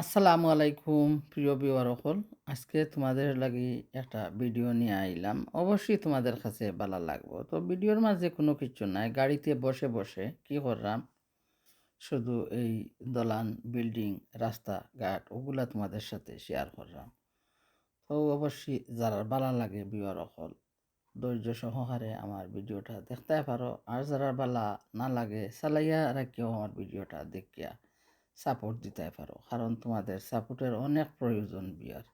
আসসালামু আলাইকুম, প্রিয় বিওয়ার সকল। আজকে তোমাদের লাগি একটা ভিডিও নিয়ে আইলাম। অবশ্যই তোমাদের কাছে ভালো লাগবো। তো ভিডিওর মাঝে কোনো কিছু নাই। গাড়িতে বসে বসে কি করলাম? শুধু এই দলান বিল্ডিং রাস্তা ঘাট ওগুলা তোমাদের সাথে শেয়ার করলাম। তো অবশ্যই যারা ভালো লাগে বিওয়ার সকল, ধৈর্য সহকারে আমার ভিডিওটা দেখতে পারো। আর যারা ভালো না লাগে, চালাইয়া রাখিও আমার ভিডিওটা দেখিয়া। সাপোর্ট দিতে পারো। কারণ তোমাদের সাপোর্টের অনেক প্রয়োজন বিয়ার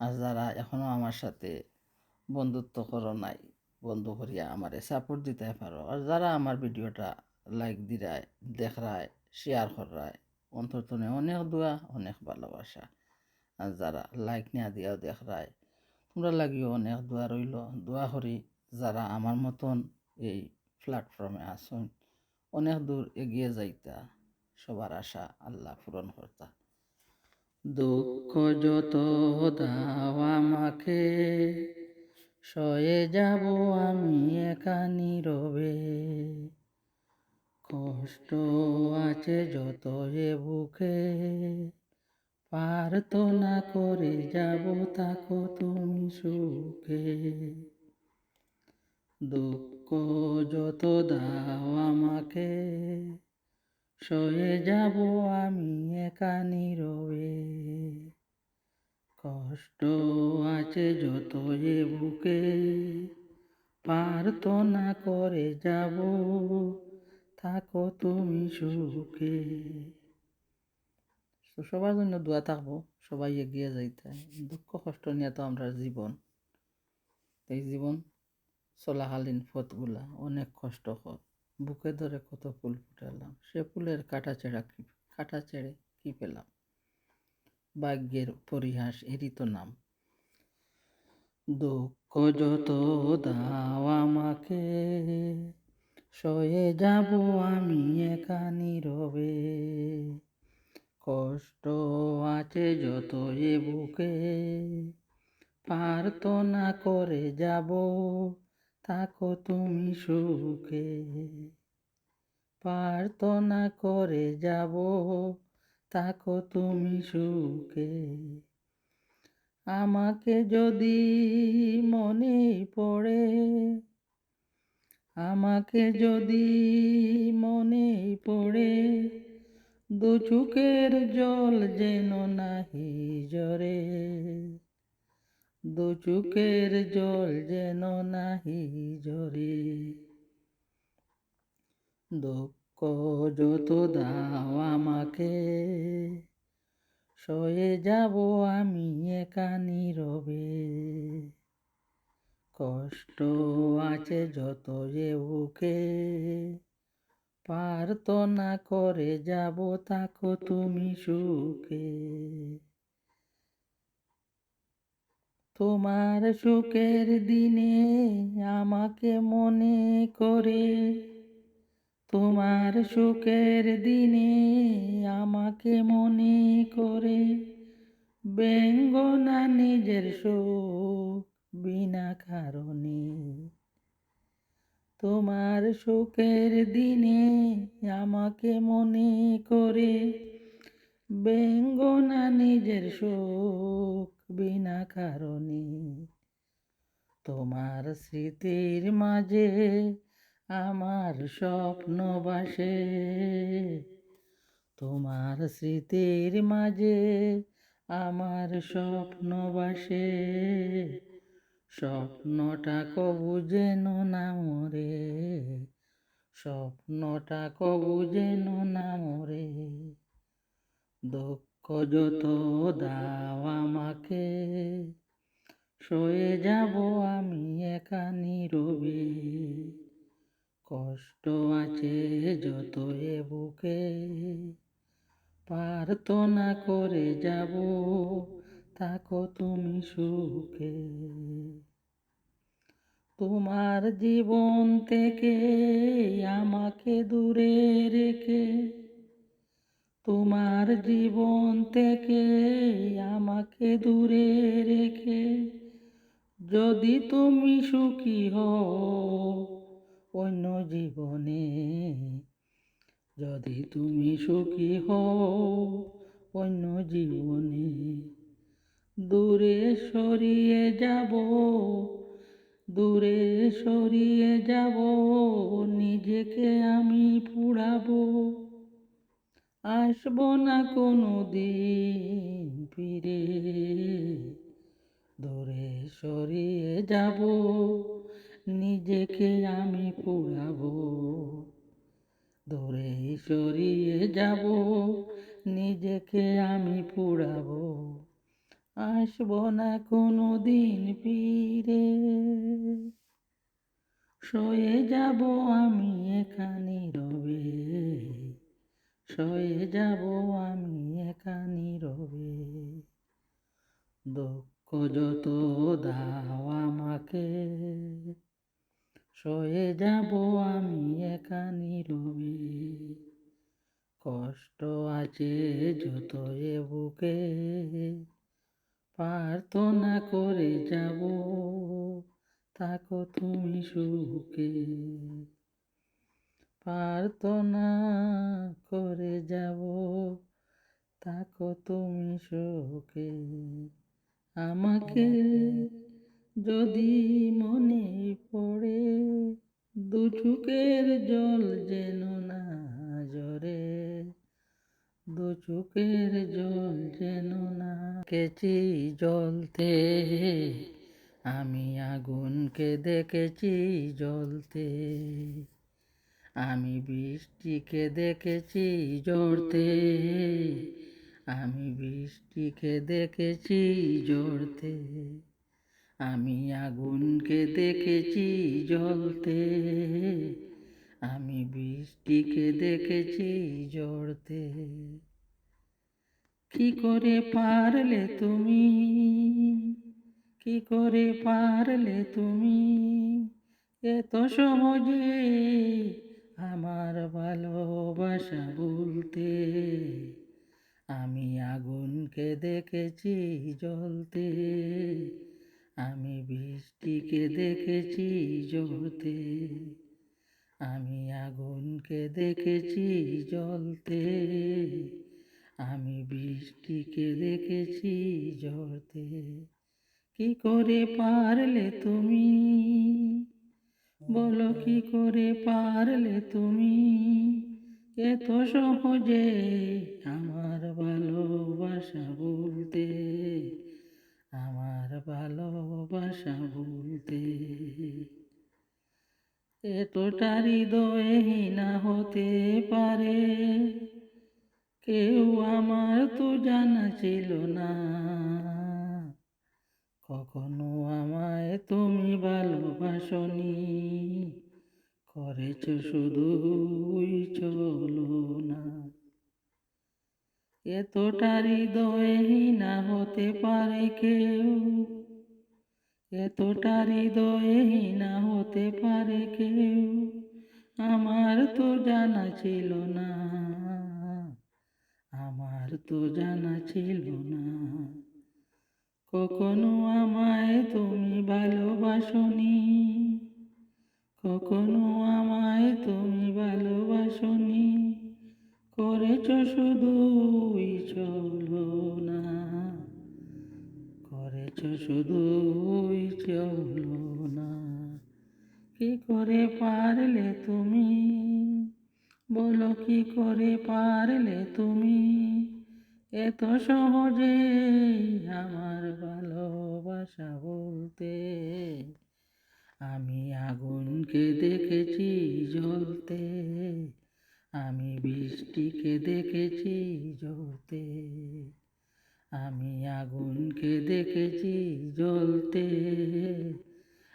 আর যারা এখনও আমার সাথে বন্ধুত্ব করো নাই, বন্ধু করিয়া আমারে সাপোর্ট দিতে পারো। আর যারা আমার ভিডিওটা লাইক দিরায়, দেখরায় শেয়ার করায় অন্তর্তনে অনেক দোয়া, অনেক ভালোবাসা। আর যারা লাইক নেওয়া দিয়াও দেখরায়, তোমরা লাগিও অনেক দোয়া রইল। দোয়া করি যারা আমার মতন এই প্ল্যাটফর্মে আসুন, অনেক দূর এগিয়ে যাইতা। সবার আশা আল্লাহ পূরণ কর্তা। দুঃখ যত দাও আমাকে, সয়ে যাব আমি একা নীরবে। কষ্ট আছে যত এ বুকে, প্রার্থনা করে যাব তাকো তুমি সুখে। দুঃখ যত দাও আমাকে সয়ে যাব আমি একা নীরবে। কষ্ট আছে যত এ বুকে পারতো না করে যাব, থাকো তুমি সুখে। তো সবার জন্য দোয়া থাকব, সবাই এগিয়ে যাইতে। দুঃখ, কষ্ট নিয়ে তো আমরা জীবন। এই জীবন চলাকালীন পথগুলা অনেক কষ্টকর। বুকে ধরে কত ফুল ফুটালাম, সে ফুলের কাটা চেড়া কি, কাটা চেড়ে কি পেলাম? ভাগ্যের পরিহাস এরই তো নাম। দুঃখ যত দাও আমাকে, সয়ে যাব আমি একা নীরবে কষ্ট আছে যত এ বুকে পারতো না করে যাব থাকো তুমি সুখে। প্রার্থনা করে যাব, থাকো তুমি সুখে। আমাকে যদি মনে পড়ে, আমাকে যদি মনে পড়ে দু চুকের জল যেন নাহি জরে দু চুকের জল যেন নাহি জরে দুঃখ যত দাও আমাকে, সয়ে যাব আমি একা নীরবে। কষ্ট আছে যত যে বুকে প্রার্থনা করে যাব তাকো তুমি সুখে। তোমার সুখের দিনে আমাকে মনে করে। তোমার সুখের দিনে আমাকে মনে করে। ব্যঙ্গ না নিজের সুখ বিনা কারণে। তোমার সুখের দিনে আমাকে মনে করে। ব্যঙ্গ না নিজের সুখ বিনা কারণে। তোমার স্মৃতির মাঝে আমার স্বপ্ন বাসে। তোমার স্মৃতির মাঝে আমার স্বপ্ন বাসে। স্বপ্নটা কবু যেন না মরে। স্বপ্নটা কবু যেন না মরে। দুঃখ যত দাও আমাকে। সয়ে যাব আমি একা নীরবে। কষ্ট আছে যত এ বুকে। প্রার্থনা করে যাব, থাকো তুমি সুখে। তোমার জীবন থেকে আমাকে দূরে রেখে তোমার জীবন থেকে আমাকে দূরে রেখে, যদি তুমি সুখী হও অন্য জীবনে, যদি তুমি সুখী হও অন্য জীবনে, দূরে সরিয়ে যাব, দূরে সরিয়ে যাব আসব না কোনো দিন ফিরে। দূরে সরিয়ে যাব, নিজেকে আমি পুড়াবো। দূরে সরিয়ে যাব, নিজেকে আমি পুড়াবো। আসব না কোনো দিন ফিরে। সয়ে যাব আমি এখানে রবে। সয়ে যাব আমি এখানে রবে দুঃখ যত দাও আমাকে, সয়ে যাব আমি এখানে রবে কষ্ট আছে যত এ বুকে, প্রার্থনা করে যাব, থাকো তুমি সুখে। প্রার্থনা করে যাব থাকো তুমি সুখে আমাকে যদি মনে পড়ে দু চোখের জল যেন না জরে দু চোখের জল যেন না কেচি জ্বলতে আমি আগুনকে দেখেছি জ্বলতে আমি বৃষ্টিকে দেখেছি জ্বরতে আমি বৃষ্টিকে দেখেছি জ্বরতে আমি আগুনকে দেখেছি জ্বলতে। আমি বৃষ্টিকে দেখেছি জ্বরতে কি করে পারলে তুমি? কি করে পারলে তুমি? এত সহজে আমার ভালোবাসা বলতে আমি আগুনকে দেখেছি জ্বলতে, আমি বৃষ্টিকে দেখেছি জ্বলতে, আমি আগুনকে দেখেছি জ্বলতে, আমি বৃষ্টিকে দেখেছি জ্বলতে। কি করে পারলে তুমি? বলো কি করে পারলে তুমি? এত সহজে আমার ভালোবাসা বলতে আমার ভালোবাসা বলতে এতটা হৃদয়হীনা হতে পারে, কেউ আমার তো জানা ছিল না। কখনো আমায় তুমি ভালোবাসনি। করেছ শুধুই চলো না এতটা হৃদয়হীনা হতে পারে কেউ। এতটা হৃদয়হীনা হতে পারে কেউ। আমার তো জানা ছিল না। আমার তো জানা ছিল না। কখনো আমায় তুমি ভালোবাসনি। কখনো আমায় তুমি ভালোবাসনি। করেছ শুধুই চলো না করেছ শুধুই চলো না কি করে পারলে তুমি? বলো কি করে পারলে তুমি? এত সহজে আমার ভালোবাসা বলতে আমি আগুনকে দেখেছি জ্বলতে, আমি বৃষ্টিকে দেখেছি জ্বলতে, আমি আগুনকে দেখেছি জ্বলতে,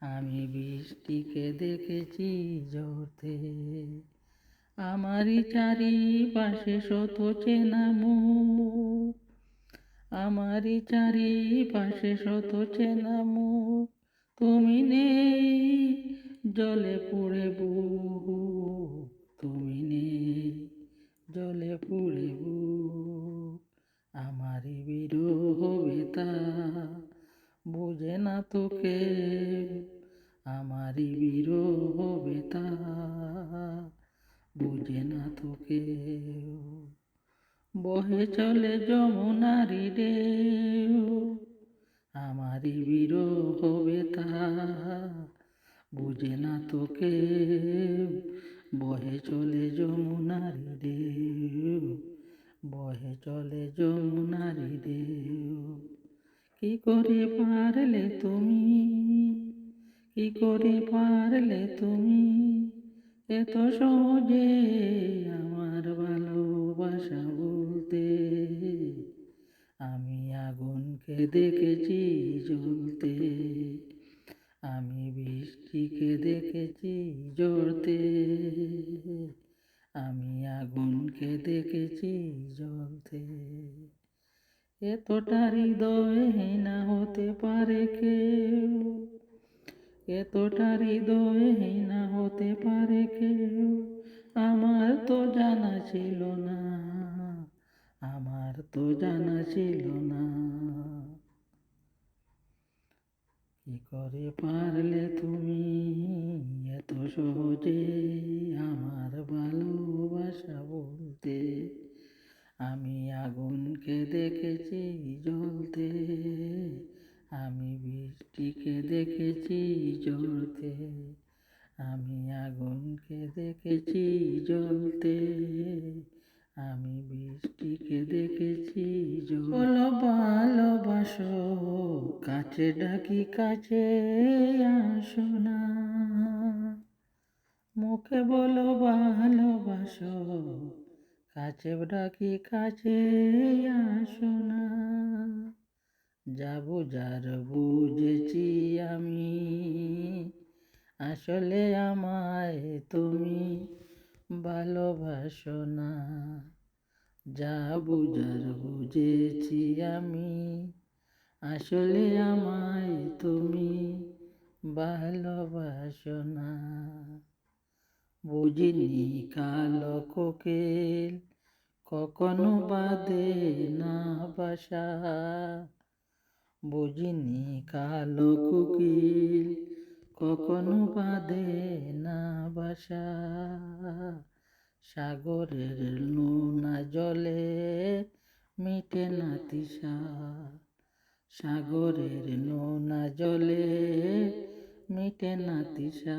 আমি বৃষ্টিকে দেখেছি জ্বলতে। আমারই চারিপাশে শত চেনা মুখ আমারই চারিপাশে শত চেনা মুখ তুমি নেই, জলে পুড়ে বুক তুমি নেই, জলে পুড়ে বুক আমারই বিরহ বেতা বুঝে না তোকে আমারই বিরহ বেতা বুঝে না তোকে। বহে চলে যমুনারি ঢেউ। আমারই বিরহ বেতা, বুঝে না তোকে, বহে চলে যমুনারি ঢেউ, বহে চলে যমুনারি ঢেউ। কি করে পারলে তুমি, কি করে পারলে তুমি, এত সহজে আমার ভালোবাসা আগুনকে দেখেছি জ্বলতে। আমি বৃষ্টিকে দেখেছি জ্বলতে। আমি আগুনকে দেখেছি জ্বলতে। এতটা হৃদয় হতে পারে কেউ। এতটা হৃদয় হতে পারে কেউ। আমার তো জানা ছিল না। আমার তো জানা ছিল না। কি করে পারলে তুমি? এত সহজে আমার ভালোবাসা বলতে আমি আগুনকে দেখেছি জ্বলতে, আমি বৃষ্টিকে দেখেছি জ্বলতে, আমি আগুনকে দেখেছি জ্বলতে। আমি বৃষ্টিকে দেখেছি বলো ভালোবাসো, কাছে ডাকি, কাছে আসো না। মুখে বলো ভালোবাসো, কাছে ডাকি, কাছে আসো না। যাব যার বুঝেছি আমি, আসলে আমায় তুমি ভালোবাসো না। যা বুঝার বুঝেছি আমি, আসলে আমায় তুমি ভালোবাসো না। বুঝিনি কালো কোকিল কখনো বাদে না বাসা। বুঝিনি কালো কোকিল কখনো বাঁধে না বাসা। সাগরের নোনা জলে মিটে না তিসা সাগরের নোনা জলে মিটে না তিসা